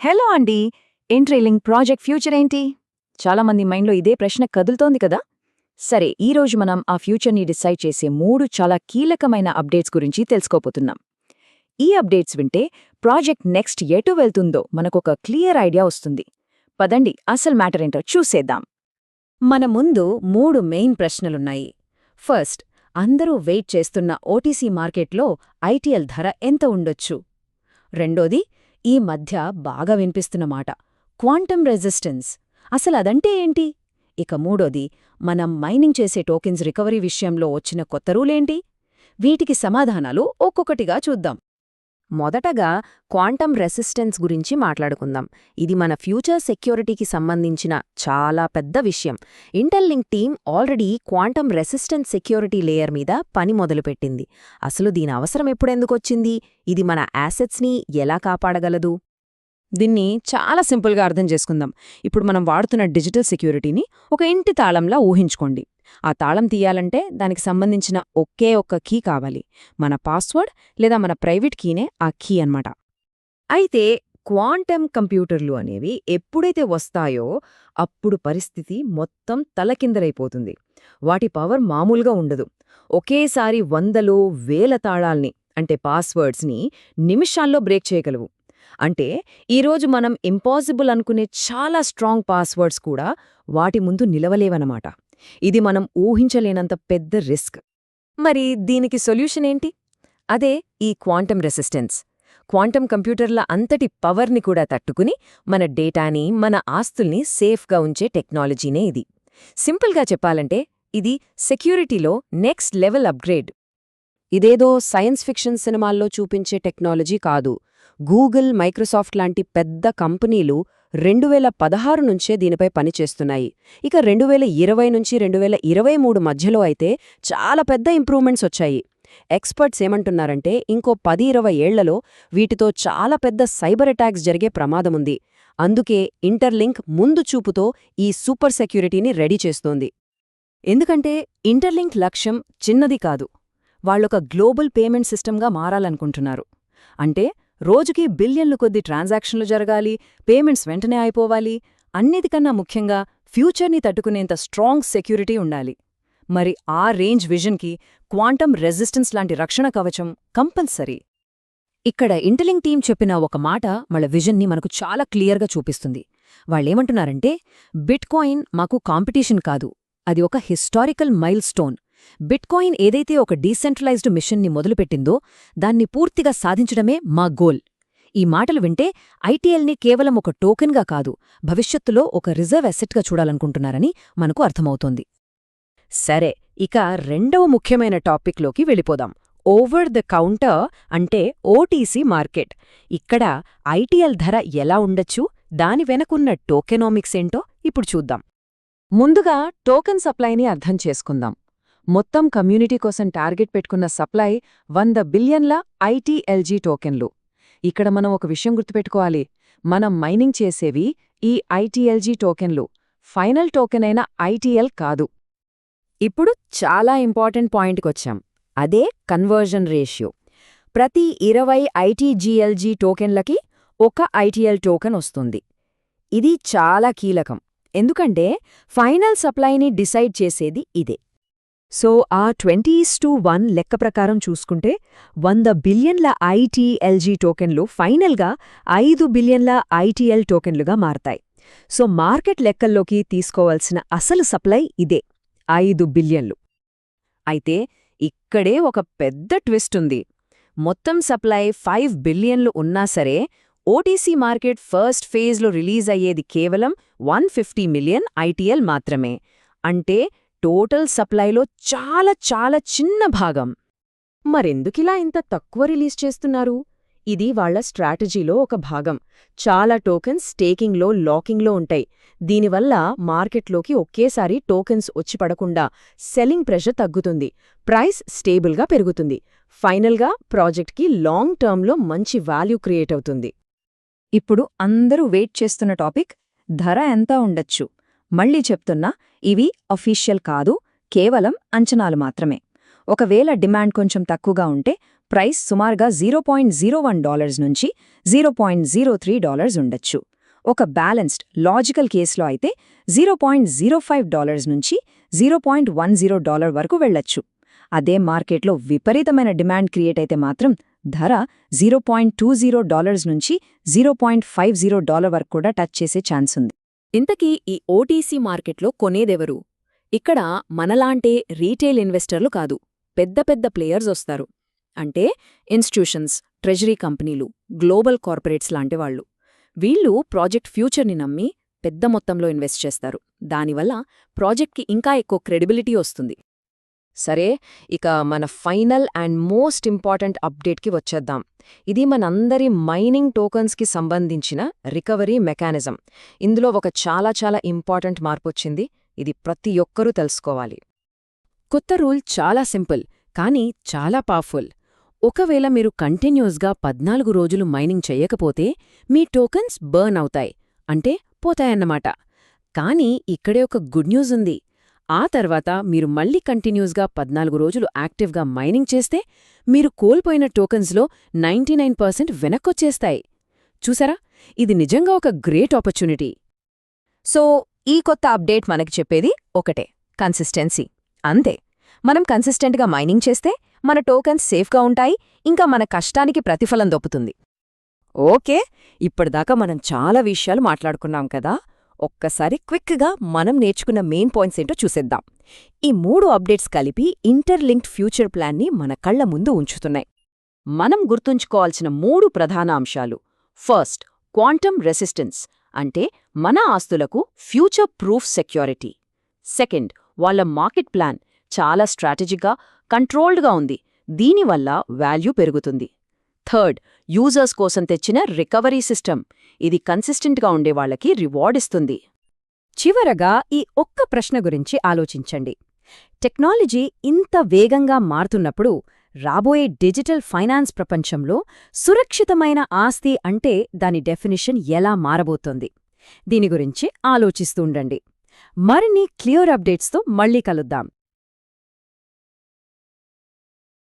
Hello అండి. ఇంట్రైలింగ్ project future ఏంటి? చాలామంది మైండ్లో ఇదే ప్రశ్న కదులుతోంది కదా? సరే ఈరోజు మనం ఆ ఫ్యూచర్ని డిసైడ్ చేసే మూడు చాలా కీలకమైన అప్డేట్స్ గురించి తెలుసుకోపోతున్నాం ఈ అప్డేట్స్ వింటే ప్రాజెక్ట్ నెక్స్ట్ ఎటు వెళ్తుందో మనకొక క్లియర్ ఐడియా వస్తుంది. పదండి అసలు మ్యాటర్ ఏంటో చూసేద్దాం. మన ముందు మూడు మెయిన్ ప్రశ్నలున్నాయి. ఫస్ట్ అందరూ వెయిట్ చేస్తున్న ఓటీసీ మార్కెట్లో ఐటీఎల్ ధర ఎంత ఉండొచ్చు? రెండోది ఈ మధ్య బాగా వినిపిస్తున్నమాట క్వాంటమ్ రెసిస్టెన్స్. అసలదంటే ఏంటి? ఇక మూడోది మనం మైనింగ్ చేసే టోకెన్స్ రికవరీ విషయంలో వచ్చిన కొత్త రూలేంటి? వీటికి సమాధానాలు ఒక్కొక్కటిగా చూద్దాం. మొదటగా క్వాంటం రెసిస్టెన్స్ గురించి మాట్లాడుకుందాం. ఇది మన ఫ్యూచర్ సెక్యూరిటీకి సంబంధించిన చాలా పెద్ద విషయం. Intel link team already quantum resistance security layer మీద పని మొదలుపెట్టింది. అసలు దీని అవసరం ఎప్పుడెందుకొచ్చింది ఇది మన యాసెట్స్ని ఎలా కాపాడగలదు? దీన్ని చాలా సింపుల్గా అర్థం చేసుకుందాం. ఇప్పుడు మనం వాడుతున్న డిజిటల్ సెక్యూరిటీని ఒక ఇంటి తాళంలా ఊహించుకోండి. ఆ తాళం తీయాలంటే దానికి సంబంధించిన ఒకే ఒక్క కీ కావాలి. మన పాస్వర్డ్ లేదా మన ప్రైవేట్ కీనే ఆ కీ అన్నమాట. అయితే క్వాంటమ్ కంప్యూటర్లు అనేవి ఎప్పుడైతే వస్తాయో అప్పుడు పరిస్థితి మొత్తం తలకిందలైపోతుంది వాటి పవర్ మామూలుగా ఉండదు. ఒకేసారి వందలో వేల తాళాల్ని అంటే పాస్వర్డ్స్ని నిమిషాల్లో బ్రేక్ చేయగలవు. అంటే ఈరోజు మనం ఇంపాసిబుల్ అనుకునే చాలా స్ట్రాంగ్ పాస్వర్డ్స్ కూడా వాటి ముందు నిలవలేవన్నమాట. ఇది మనం ఊహించలేనంత పెద్ద రిస్క్. మరి దీనికి సొల్యూషన్ ఏంటి? అదే ఈ క్వాంటం రెసిస్టెన్స్. క్వాంటం కంప్యూటర్ల అంతటి పవర్ని కూడా తట్టుకుని మన డేటాని మన ఆస్తుల్ని సేఫ్గా ఉంచే టెక్నాలజీనే ఇది. సింపుల్గా చెప్పాలంటే ఇది సెక్యూరిటీలో నెక్స్ట్ లెవెల్ అప్గ్రేడ్. ఇదేదో సైన్స్ ఫిక్షన్ సినిమాల్లో చూపించే టెక్నాలజీ కాదు. గూగుల్ మైక్రోసాఫ్ట్ లాంటి పెద్ద కంపెనీలు రెండు వేల పదహారు నుంచే దీనిపై పనిచేస్తున్నాయి. ఇక రెండు వేల ఇరవై నుంచి రెండు వేల ఇరవై మూడు మధ్యలో అయితే చాలా పెద్ద ఇంప్రూవ్మెంట్స్ వచ్చాయి. ఎక్స్పర్ట్స్ ఏమంటున్నారంటే ఇంకో పది ఇరవై ఏళ్ళలో వీటితో చాలా పెద్ద సైబర్ అటాక్స్ జరిగే ప్రమాదముంది అందుకే ఇంటర్లింక్ ముందు చూపుతో ఈ సూపర్ సెక్యూరిటీని రెడీ చేస్తోంది. ఎందుకంటే ఇంటర్లింక్ లక్ష్యం చిన్నది కాదు. వాళ్ళొక గ్లోబల్ పేమెంట్ సిస్టమ్గా మారాలనుకుంటున్నారు. అంటే రోజుకి బిలియన్లు కొద్ది ట్రాన్సాక్షన్లు జరగాలి పేమెంట్స్ వెంటనే అయిపోవాలి అన్నిటికన్నా ముఖ్యంగా ఫ్యూచర్ని తట్టుకునేంత స్ట్రాంగ్ సెక్యూరిటీ ఉండాలి. మరి ఆ రేంజ్ విజన్కి క్వాంటమ్ రెసిస్టెన్స్ లాంటి రక్షణ కవచం కంపల్సరీ. ఇక్కడ ఇంటలింగ్ టీం చెప్పిన ఒక మాట వాళ్ళ విజన్ని మనకు చాలా క్లియర్గా చూపిస్తుంది. వాళ్ళేమంటున్నారంటే బిట్కాయిన్ మాకు కాంపిటీషన్ కాదు. అది ఒక హిస్టారికల్ మైల్ స్టోన్ బిట్కాయిన్ ఏదైతే ఒక డీసెంట్రలైజ్డ్ మిషన్ని మొదలుపెట్టిందో దాన్ని పూర్తిగా సాధించడమే మా గోల్. ఈ మాటలు వింటే ఐటీఎల్ని కేవలం ఒక టోకెన్గా కాదు భవిష్యత్తులో ఒక రిజర్వ్ అసెట్గా చూడాలనుకుంటున్నారని మనకు అర్థమవుతోంది. సరే ఇక రెండవ ముఖ్యమైన టాపిక్లోకి వెళ్ళిపోదాం. ఓవర్ ద కౌంటర్ అంటే ఓటీసీ మార్కెట్. ఇక్కడ ఐటీఎల్ ధర ఎలా ఉండొచ్చు దాని వెనకున్న టోకెనామిక్స్ ఏంటో ఇప్పుడు చూద్దాం. ముందుగా టోకెన్ సప్లైని అర్థం చేసుకుందాం. మొత్తం కమ్యూనిటీ కోసం టార్గెట్ పెట్టుకున్న సప్లై వంద బిలియన్ల ఐటీఎల్జీ టోకెన్లు. ఇక్కడ మనం ఒక విషయం గుర్తుపెట్టుకోవాలి. మనం మైనింగ్ చేసేవి ఈ ఐటీఎల్జీ టోకెన్లు. ఫైనల్ టోకెన్ అయిన ఐటీఎల్ కాదు. ఇప్పుడు చాలా ఇంపార్టెంట్ పాయింట్కొచ్చాం. అదే కన్వర్జన్ రేషియో. ప్రతి ఇరవై ఐటీజీఎల్జీ టోకెన్లకి ఒక ఐటీఎల్ టోకెన్ వస్తుంది. ఇది చాలా కీలకం. ఎందుకంటే ఫైనల్ సప్లైని డిసైడ్ చేసేది ఇదే. సో ఆ ట్వంటీస్ టు వన్ లెక్క ప్రకారం చూసుకుంటే వంద బిలియన్ల ఐటీఎల్జీ టోకెన్లు ఫైనల్గా ఐదు బిలియన్ల ఐటీఎల్ టోకెన్లుగా మారతాయి. సో మార్కెట్ లెక్కల్లోకి తీసుకోవాల్సిన అసలు సప్లై ఇదే ఐదు బిలియన్లు. అయితే ఇక్కడే ఒక పెద్ద ట్విస్ట్ ఉంది. మొత్తం సప్లై ఫైవ్ బిలియన్లు ఉన్నా సరే ఓటీసీ మార్కెట్ ఫస్ట్ ఫేజ్లో రిలీజ్ అయ్యేది కేవలం వన్ ఫిఫ్టీ మిలియన్ ఐటీఎల్ మాత్రమే. అంటే టోటల్ సప్లైలో చాలా చాలా చిన్న భాగం. మరెందుకిలా ఇంత తక్కువ రిలీజ్ చేస్తున్నారు? ఇది వాళ్ళ స్ట్రాటజీలో ఒక భాగం. చాలా టోకెన్స్ స్టేకింగ్లో లాకింగ్లో ఉంటాయి. దీనివల్ల మార్కెట్లోకి ఒకేసారి టోకెన్స్ వచ్చి పడకుండా సెల్లింగ్ ప్రెషర్ తగ్గుతుంది. ప్రైస్ స్టేబుల్గా పెరుగుతుంది. ఫైనల్గా ప్రాజెక్ట్కి లాంగ్ టర్మ్లో మంచి వాల్యూ క్రియేట్ అవుతుంది. ఇప్పుడు అందరూ వెయిట్ చేస్తున్న టాపిక్ ధర ఎంత ఉండొచ్చు? మళ్ళీ చెప్తున్నా ఇవి అఫీషియల్ కాదు కేవలం అంచనాలు మాత్రమే. ఒకవేళ డిమాండ్ కొంచెం తక్కువగా ఉంటే ప్రైస్ సుమారుగా zero point zero one dollars నుంచి zero point zero three dollars ఉండొచ్చు. ఒక బ్యాలెన్స్డ్ లాజికల్ కేసులో అయితే zero point zero five dollars నుంచి zero point one zero dollar వరకు వెళ్ళొచ్చు. అదే మార్కెట్లో విపరీతమైన డిమాండ్ క్రియేట్ అయితే మాత్రం ధర zero point two zero dollars నుంచి zero point five zero dollar వరకు కూడా టచ్ చేసే ఛాన్స్ ఉంది. ఇంతకీ ఈ ఓటీసీ మార్కెట్లో కొనేదెవరు? ఇక్కడ మనలాంటే రీటైల్ ఇన్వెస్టర్లు కాదు పెద్ద పెద్ద ప్లేయర్స్ వస్తారు. అంటే ఇన్స్టిట్యూషన్స్ ట్రెజరీ కంపెనీలు గ్లోబల్ కార్పొరేట్స్ లాంటివాళ్ళు వీళ్ళు ప్రాజెక్ట్ ఫ్యూచర్ని నమ్మి పెద్ద మొత్తంలో ఇన్వెస్ట్ చేస్తారు. దానివల్ల ప్రాజెక్ట్కి ఇంకా ఎక్కువ క్రెడిబిలిటీ వస్తుంది. సరే ఇక మన ఫైనల్ అండ్ మోస్ట్ ఇంపార్టెంట్ అప్డేట్కి వచ్చేద్దాం. ఇది మనందరి మైనింగ్ టోకన్స్కి సంబంధించిన రికవరీ మెకానిజం. ఇందులో ఒక చాలా చాలా ఇంపార్టెంట్ మార్పొచ్చింది. ఇది ప్రతి ఒక్కరూ తెలుసుకోవాలి. కొత్త రూల్ చాలా సింపుల్ కానీ చాలా పవర్ఫుల్. ఒకవేళ మీరు కంటిన్యూస్గా పద్నాలుగు రోజులు మైనింగ్ చెయ్యకపోతే మీ టోకన్స్ బర్న్ అవుతాయి. అంటే పోతాయన్నమాట. కానీ ఇక్కడే ఒక గుడ్ న్యూస్ ఉంది. ఆ తర్వాత మీరు మళ్ళీ కంటిన్యూస్గా పద్నాలుగు రోజులు యాక్టివ్గా మైనింగ్ చేస్తే మీరు కోల్పోయిన టోకన్స్లో నైంటీ నైన్ పర్సెంట్ వెనక్కొచ్చేస్తాయి. చూసారా? ఇది నిజంగా ఒక గ్రేట్ ఆపర్చునిటీ. సో ఈ కొత్త అప్డేట్ మనకి చెప్పేది ఒకటే కన్సిస్టెన్సీ. అంతే. మనం కన్సిస్టెంట్గా మైనింగ్ చేస్తే మన టోకన్స్ సేఫ్గా ఉంటాయి ఇంకా మన కష్టానికి ప్రతిఫలం దొప్పుతుంది ఓకే ఇప్పటిదాకా మనం చాలా విషయాలు మాట్లాడుకున్నాం కదా? ఒక్కసారి క్విక్గా మనం నేర్చుకున్న మెయిన్ పాయింట్స్ ఏంటో చూసేద్దాం. ఈ మూడు అప్డేట్స్ కలిపి ఇంటర్లింక్డ్ ఫ్యూచర్ ప్లాన్ని మన కళ్ళ ముందు ఉంచుతున్నాయి. మనం గుర్తుంచుకోవాల్సిన మూడు ప్రధాన అంశాలు. ఫస్ట్ క్వాంటమ్ రెసిస్టెన్స్ అంటే మన ఆస్తులకు ఫ్యూచర్ ప్రూఫ్ సెక్యూరిటీ. సెకండ్ వాళ్ళ మార్కెట్ ప్లాన్ చాలా స్ట్రాటజిక్గా కంట్రోల్డ్గా ఉంది. దీనివల్ల వాల్యూ పెరుగుతుంది. థర్డ్ యూజర్స్ కోసం తెచ్చిన రికవరీ సిస్టమ్. ఇది కన్సిస్టెంట్గా ఉండే వాళ్ళకి రివార్డ్ ఇస్తుంది. చివరగా ఈ ఒక్క ప్రశ్న గురించి ఆలోచించండి. టెక్నాలజీ ఇంత వేగంగా మారుతున్నప్పుడు రాబోయే డిజిటల్ ఫైనాన్స్ ప్రపంచంలో సురక్షితమైన ఆస్తి అంటే దాని డెఫినిషన్ ఎలా మారబోతోంది? దీని గురించి ఆలోచిస్తూ ఉండండి. మరిన్ని క్లియర్ అప్డేట్స్తో మళ్ళీ కలుద్దాం.